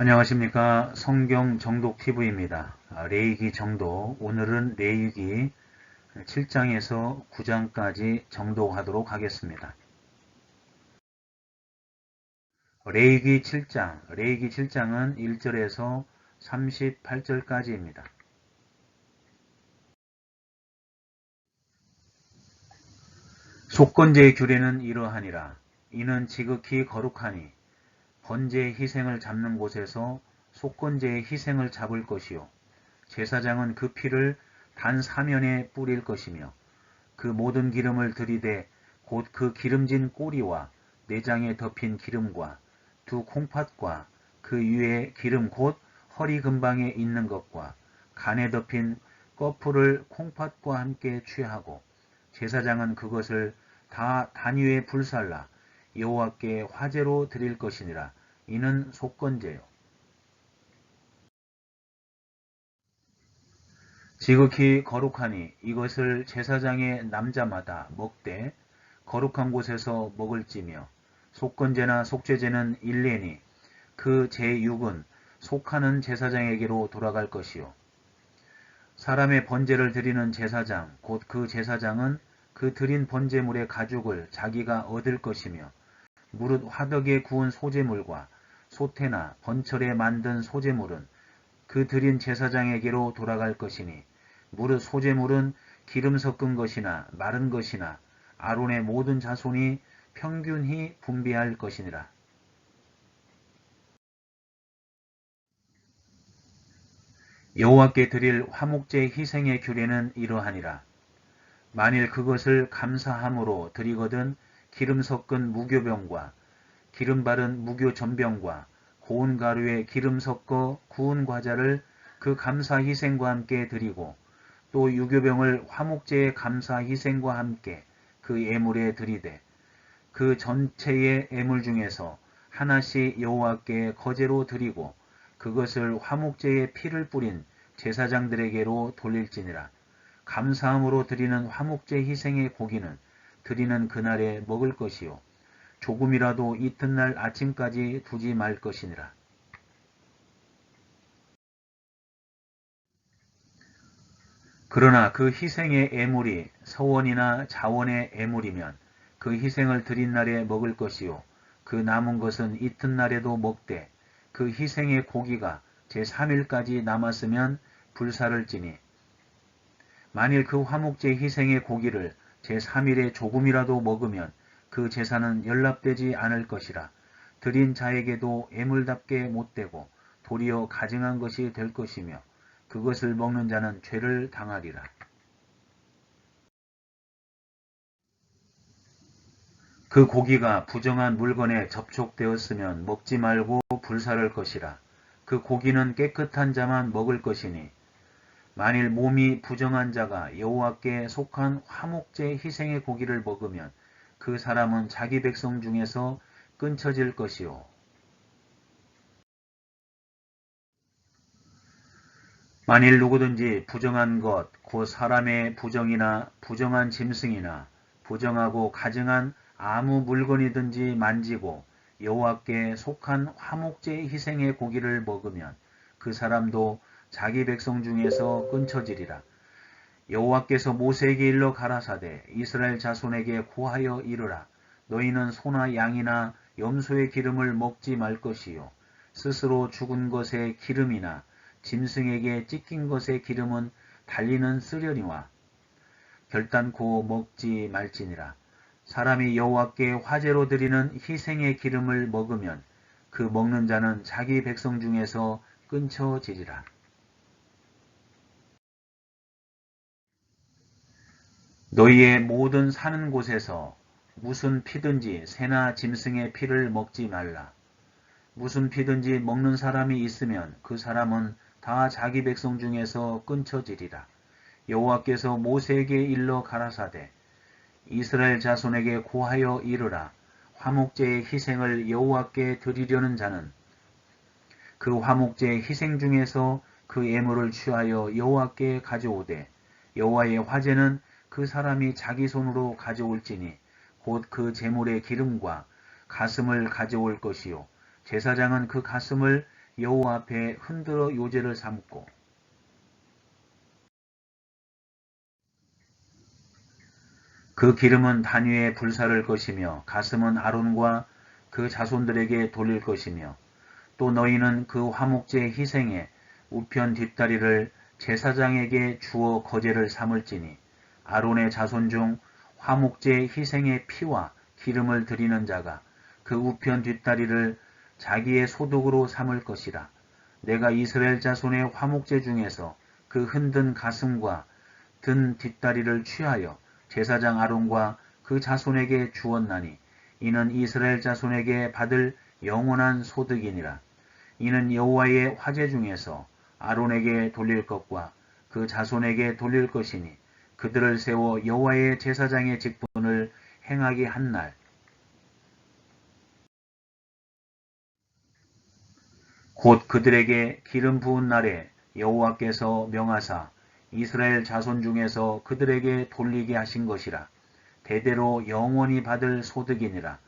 안녕하십니까 성경 정독 TV입니다. 레이기 정독 오늘은 레이기 7장에서 9장까지 정독하도록 하겠습니다. 레이기 7장 레이기 7장은 1절에서 38절까지입니다. 속건제의 규례는 이러하니라 이는 지극히 거룩하니 번제의 희생을 잡는 곳에서 속건제의 희생을 잡을 것이요. 제사장은 그 피를 단 사면에 뿌릴 것이며 그 모든 기름을 들이대 곧 그 기름진 꼬리와 내장에 덮인 기름과 두 콩팥과 그 위에 기름 곧 허리 근방에 있는 것과 간에 덮인 꺼풀을 콩팥과 함께 취하고 제사장은 그것을 다 단위에 불살라 여호와께 화제로 드릴 것이니라 이는 속건제요. 지극히 거룩하니 이것을 제사장의 남자마다 먹되 거룩한 곳에서 먹을지며 속건제나 속죄제는 일례니 그 제6은 속하는 제사장에게로 돌아갈 것이요. 사람의 번제를 드리는 제사장 곧 그 제사장은 그 드린 번제물의 가죽을 자기가 얻을 것이며 무릇 화덕에 구운 소제물과 소태나 번철에 만든 소제물은 그 드린 제사장에게로 돌아갈 것이니 무릇 소제물은 기름 섞은 것이나 마른 것이나 아론의 모든 자손이 평균히 분비할 것이니라. 여호와께 드릴 화목제 희생의 규례는 이러하니라. 만일 그것을 감사함으로 드리거든 기름 섞은 무교병과 기름 바른 무교 전병과 고운 가루에 기름 섞어 구운 과자를 그 감사 희생과 함께 드리고 또 유교병을 화목제의 감사 희생과 함께 그 예물에 드리되 그 전체의 예물 중에서 하나씩 여호와께 거제로 드리고 그것을 화목제의 피를 뿌린 제사장들에게로 돌릴지니라. 감사함으로 드리는 화목제 희생의 고기는 드리는 그날에 먹을 것이요. 조금이라도 이튿날 아침까지 두지 말 것이니라. 그러나 그 희생의 애물이 서원이나 자원의 애물이면 그 희생을 드린 날에 먹을 것이요. 그 남은 것은 이튿날에도 먹되 그 희생의 고기가 제3일까지 남았으면 불사를 지니 만일 그 화목제 희생의 고기를 제3일에 조금이라도 먹으면 그 제사는 연락되지 않을 것이라 드린 자에게도 애물답게 못되고 도리어 가증한 것이 될 것이며 그것을 먹는 자는 죄를 당하리라. 그 고기가 부정한 물건에 접촉되었으면 먹지 말고 불사를 것이라. 그 고기는 깨끗한 자만 먹을 것이니 만일 몸이 부정한 자가 여호와께 속한 화목제 희생의 고기를 먹으면 그 사람은 자기 백성 중에서 끊쳐질 것이요. 만일 누구든지 부정한 것, 곧 사람의 부정이나 부정한 짐승이나 부정하고 가증한 아무 물건이든지 만지고 여호와께 속한 화목제 희생의 고기를 먹으면 그 사람도 자기 백성 중에서 끊쳐지리라. 여호와께서 모세에게 일러 가라사대 이스라엘 자손에게 고하여 이르라. 너희는 소나 양이나 염소의 기름을 먹지 말 것이요. 스스로 죽은 것의 기름이나 짐승에게 찢긴 것의 기름은 달리는 쓰려니와 결단코 먹지 말지니라. 사람이 여호와께 화제로 드리는 희생의 기름을 먹으면 그 먹는 자는 자기 백성 중에서 끊쳐지리라. 너희의 모든 사는 곳에서 무슨 피든지 새나 짐승의 피를 먹지 말라. 무슨 피든지 먹는 사람이 있으면 그 사람은 다 자기 백성 중에서 끊쳐지리라. 여호와께서 모세에게 일러 가라사대 이스라엘 자손에게 고하여 이르라. 화목제의 희생을 여호와께 드리려는 자는 그 화목제의 희생 중에서 그 예물을 취하여 여호와께 가져오되 여호와의 화제는 그 사람이 자기 손으로 가져올지니 곧그 제물의 기름과 가슴을 가져올 것이요. 제사장은 그 가슴을 여호와 앞에 흔들어 요제를 삼고 그 기름은 단 위에 불사를 것이며 가슴은 아론과 그 자손들에게 돌릴 것이며 또 너희는 그 화목제 희생에 우편 뒷다리를 제사장에게 주어 거제를 삼을지니 아론의 자손 중 화목제 희생의 피와 기름을 드리는 자가 그 우편 뒷다리를 자기의 소득으로 삼을 것이라. 내가 이스라엘 자손의 화목제 중에서 그 흔든 가슴과 든 뒷다리를 취하여 제사장 아론과 그 자손에게 주었나니 이는 이스라엘 자손에게 받을 영원한 소득이니라. 이는 여호와의 화제 중에서 아론에게 돌릴 것과 그 자손에게 돌릴 것이니 그들을 세워 여호와의 제사장의 직분을 행하게 한 날. 곧 그들에게 기름 부은 날에 여호와께서 명하사 이스라엘 자손 중에서 그들에게 돌리게 하신 것이라. 대대로 영원히 받을 소득이니라.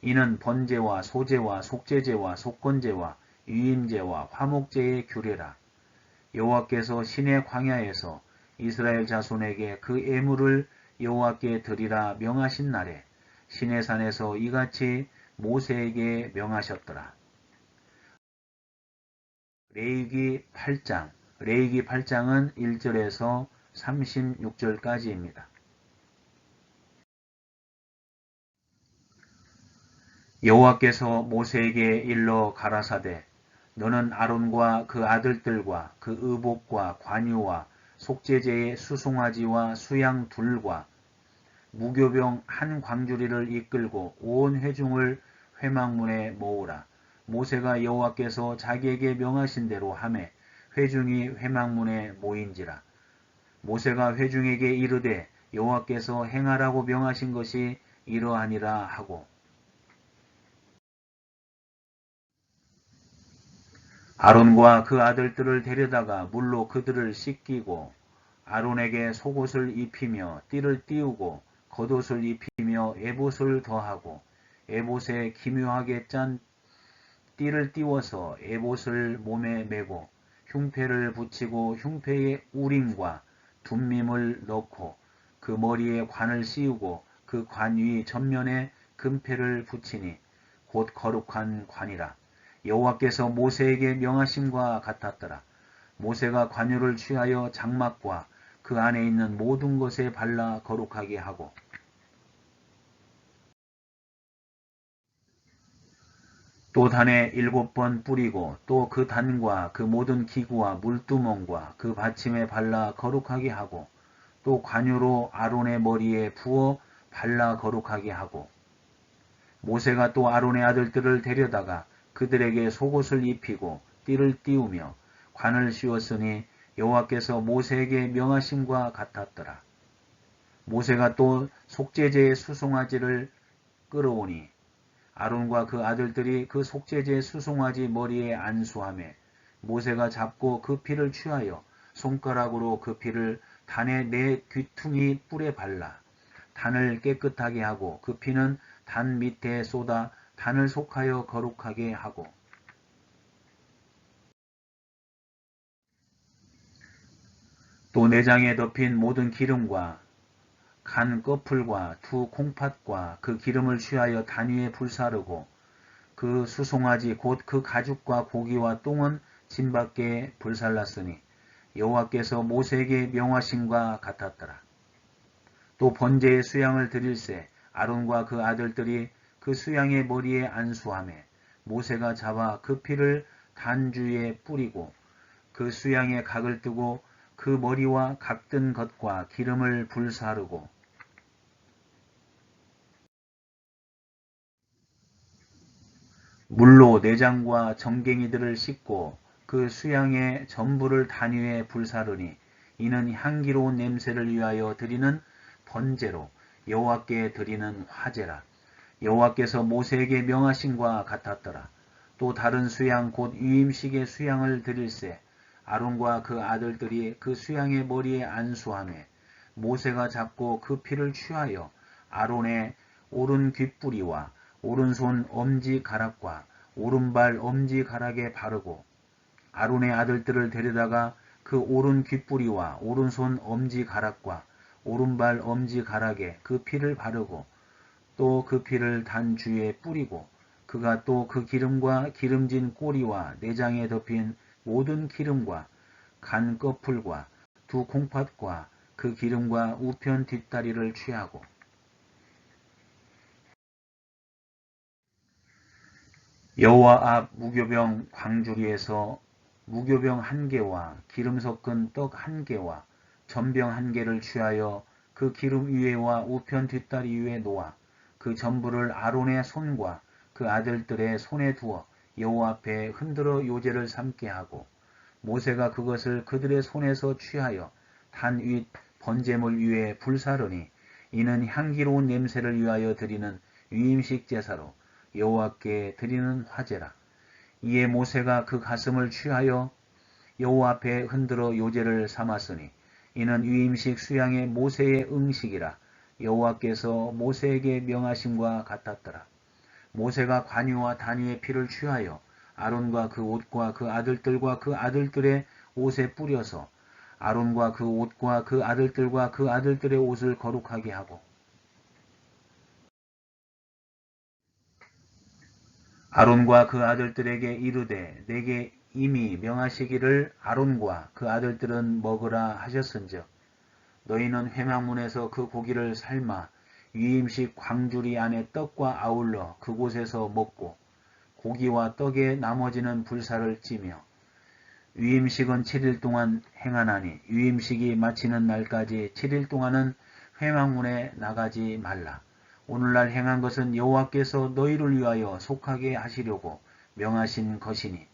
이는 번제와 소제와 속제제와 속건제와 유임제와 화목제의 규례라. 여호와께서 신의 광야에서 이스라엘 자손에게 그 애물을 여호와께 드리라 명하신 날에 신의 산에서 이같이 모세에게 명하셨더라. 레이기 8장 레이기 8장은 1절에서 36절까지입니다. 여호와께서 모세에게 일러 가라사대 너는 아론과 그 아들들과 그 의복과 관유와 속죄제의 수송아지와 수양 둘과 무교병 한 광주리를 이끌고 온 회중을 회막문에 모으라. 모세가 여호와께서 자기에게 명하신 대로 함에 회중이 회막문에 모인지라. 모세가 회중에게 이르되 여호와께서 행하라고 명하신 것이 이러하니라 하고 아론과 그 아들들을 데려다가 물로 그들을 씻기고 아론에게 속옷을 입히며 띠를 띄우고 겉옷을 입히며 에봇을 더하고 에봇에 기묘하게 짠 띠를 띄워서 에봇을 몸에 메고 흉패를 붙이고 흉패에 우림과 둠밈을 넣고 그 머리에 관을 씌우고 그 관위 전면에 금패를 붙이니 곧 거룩한 관이라. 여호와께서 모세에게 명하심과 같았더라. 모세가 관유를 취하여 장막과 그 안에 있는 모든 것에 발라 거룩하게 하고 또 단에 일곱 번 뿌리고 또 그 단과 그 모든 기구와 물두멍과 그 받침에 발라 거룩하게 하고 또 관유로 아론의 머리에 부어 발라 거룩하게 하고 모세가 또 아론의 아들들을 데려다가 그들에게 속옷을 입히고 띠를 띄우며 관을 씌웠으니 여호와께서 모세에게 명하심과 같았더라. 모세가 또 속죄제의 수송아지를 끌어오니 아론과 그 아들들이 그 속죄제 수송아지 머리에 안수함에 모세가 잡고 그 피를 취하여 손가락으로 그 피를 단의 네 귀퉁이 뿔에 발라 단을 깨끗하게 하고 그 피는 단 밑에 쏟아 단을 속하여 거룩하게 하고 또 내장에 덮인 모든 기름과 간 꺼풀과 두 콩팥과 그 기름을 취하여 단위에 불사르고 그 수송아지 곧 그 가죽과 고기와 똥은 진 밖에 불살랐으니 여호와께서 모세에게 명하심과 같았더라. 또 번제의 수양을 드릴새 아론과 그 아들들이 그 수양의 머리에 안수함에 모세가 잡아 그 피를 단주에 뿌리고 그 수양의 각을 뜨고 그 머리와 각든 것과 기름을 불사르고 물로 내장과 정갱이들을 씻고 그 수양의 전부를 단위에 불사르니 이는 향기로운 냄새를 위하여 드리는 번제로 여호와께 드리는 화제라. 여호와께서 모세에게 명하신 과 같았더라. 또 다른 수양 곧 유임식의 수양을 드릴세 아론과 그 아들들이 그 수양의 머리에 안수함에 모세가 잡고 그 피를 취하여 아론의 오른 귓뿌리와 오른손 엄지 가락과 오른발 엄지 가락에 바르고 아론의 아들들을 데려다가 그 오른 귓뿌리와 오른손 엄지 가락과 오른발 엄지 가락에 그 피를 바르고 또 그 피를 단 주에 뿌리고 그가 또 그 기름과 기름진 꼬리와 내장에 덮인 모든 기름과 간 꺼풀과 두 콩팥과 그 기름과 우편 뒷다리를 취하고 여호와 앞 무교병 광주리에서 무교병 한 개와 기름 섞은 떡 한 개와 전병 한 개를 취하여 그 기름 위에와 우편 뒷다리 위에 놓아 그 전부를 아론의 손과 그 아들들의 손에 두어 여호와 앞에 흔들어 요제를 삼게 하고 모세가 그것을 그들의 손에서 취하여 단 윗 번제물 위에 불사르니 이는 향기로운 냄새를 위하여 드리는 위임식 제사로 여호와께 드리는 화제라. 이에 모세가 그 가슴을 취하여 여호와 앞에 흔들어 요제를 삼았으니 이는 위임식 수양의 모세의 응식이라 여호와께서 모세에게 명하심과 같았더라. 모세가 관유와 단위의 피를 취하여 아론과 그 옷과 그 아들들과 그 아들들의 옷에 뿌려서 아론과 그 옷과 그 아들들과 그 아들들의 옷을 거룩하게 하고 아론과 그 아들들에게 이르되 내게 이미 명하시기를 아론과 그 아들들은 먹으라 하셨은즉 너희는 회막문에서 그 고기를 삶아 위임식 광주리 안에 떡과 아울러 그곳에서 먹고 고기와 떡에 나머지는 불사를 찌며 위임식은 7일 동안 행하나니 위임식이 마치는 날까지 7일 동안은 회막문에 나가지 말라. 오늘날 행한 것은 여호와께서 너희를 위하여 속하게 하시려고 명하신 것이니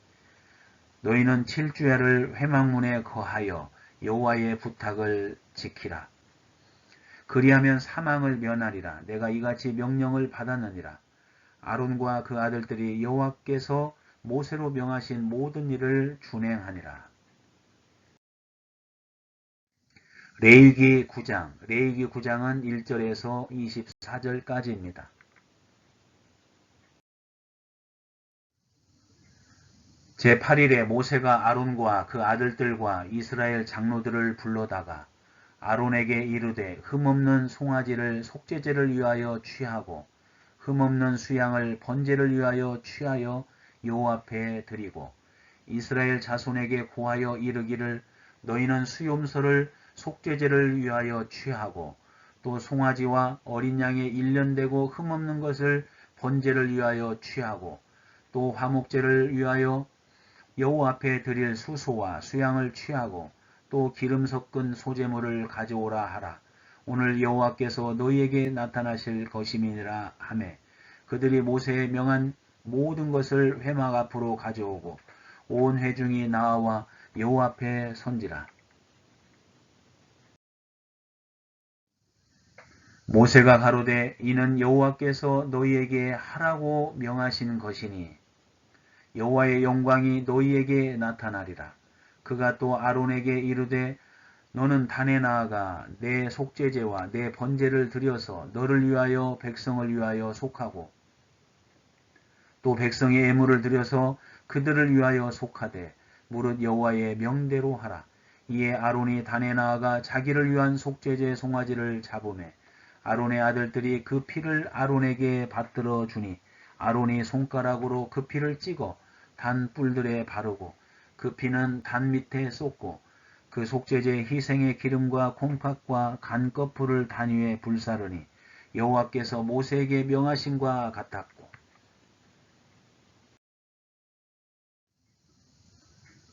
너희는 7주야를 회막문에 거하여 여호와의 부탁을 지키라. 그리하면 사망을 면하리라. 내가 이같이 명령을 받았느니라. 아론과 그 아들들이 여호와께서 모세로 명하신 모든 일을 준행하니라. 레위기 9장, 레위기 9장은 1절에서 24절까지입니다. 제8일에 모세가 아론과 그 아들들과 이스라엘 장로들을 불러다가 아론에게 이르되 흠없는 송아지를 속죄제를 위하여 취하고 흠없는 수양을 번제를 위하여 취하여 여호와 앞에 드리고 이스라엘 자손에게 고하여 이르기를 너희는 수염소를 속죄제를 위하여 취하고 또 송아지와 어린 양의 일년되고 흠없는 것을 번제를 위하여 취하고 또 화목제를 위하여 여호와 앞에 드릴 수소와 수양을 취하고 또 기름 섞은 소재물을 가져오라 하라. 오늘 여호와께서 너희에게 나타나실 것임이니라 하매 그들이 모세의 명한 모든 것을 회막 앞으로 가져오고 온 회중이 나와 여호와 앞에 선지라. 모세가 가로되 이는 여호와께서 너희에게 하라고 명하신 것이니 여호와의 영광이 너희에게 나타나리라. 그가 또 아론에게 이르되 너는 단에 나아가 내 속죄제와 내 번제를 드려서 너를 위하여 백성을 위하여 속하고 또 백성의 애물을 드려서 그들을 위하여 속하되 무릇 여호와의 명대로 하라. 이에 아론이 단에 나아가 자기를 위한 속죄제 송아지를 잡음에 아론의 아들들이 그 피를 아론에게 받들어 주니 아론이 손가락으로 그 피를 찍어 단 뿔들에 바르고 그 피는 단 밑에 쏟고 그 속죄제 희생의 기름과 콩팥과 간 거풀을 단 위에 불사르니 여호와께서 모세에게 명하신과 같았고.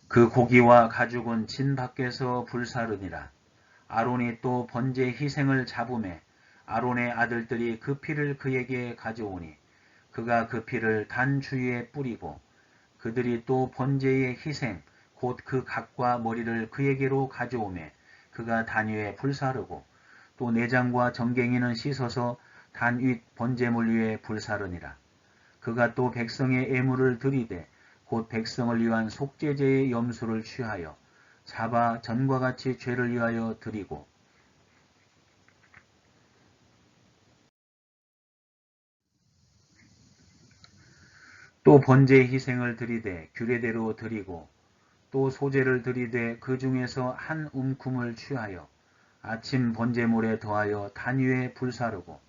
그 고기와 가죽은 진 밖에서 불사르니라. 아론이 또 번제 희생을 잡음에 아론의 아들들이 그 피를 그에게 가져오니 그가 그 피를 단 주위에 뿌리고 그들이 또 번제의 희생 곧 그 각과 머리를 그에게로 가져오매 그가 단 위에 불사르고 또 내장과 정갱이는 씻어서 단 윗 번제물 위에 불사르니라. 그가 또 백성의 애물을 들이되 곧 백성을 위한 속죄제의 염수를 취하여 잡아 전과 같이 죄를 위하여 드리고 또 번제 희생을 드리되 규례대로 드리고 또 소제를 드리되 그 중에서 한 움큼을 취하여 아침 번제물에 더하여 단위에 불사르고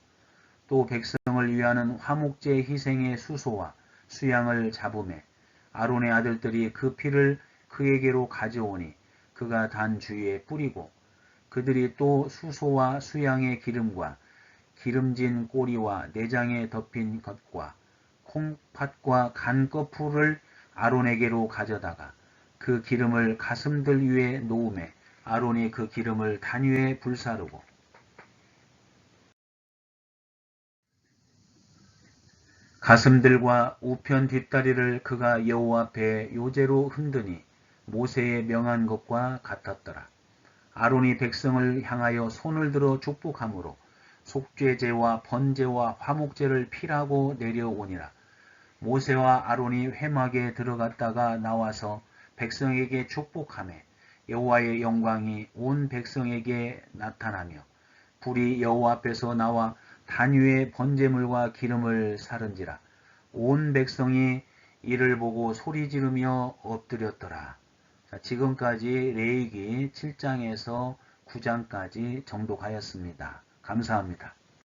또 백성을 위하는 화목제 희생의 수소와 수양을 잡음에 아론의 아들들이 그 피를 그에게로 가져오니 그가 단 주위에 뿌리고 그들이 또 수소와 수양의 기름과 기름진 꼬리와 내장에 덮인 것과 콩팥과 간꺼풀을 아론에게로 가져다가 그 기름을 가슴들 위에 놓음에 아론이 그 기름을 단 위에 불사르고 가슴들과 우편 뒷다리를 그가 여호와 앞에 요제로 흔드니 모세의 명한 것과 같았더라. 아론이 백성을 향하여 손을 들어 축복함으로 속죄제와 번제와 화목제를 피라고 내려오니라. 모세와 아론이 회막에 들어갔다가 나와서 백성에게 축복하매 여호와의 영광이 온 백성에게 나타나며 불이 여호와 앞에서 나와 단위의 번제물과 기름을 사른지라 온 백성이 이를 보고 소리 지르며 엎드렸더라. 자, 지금까지 레이기 7장에서 9장까지 정독하였습니다. 감사합니다.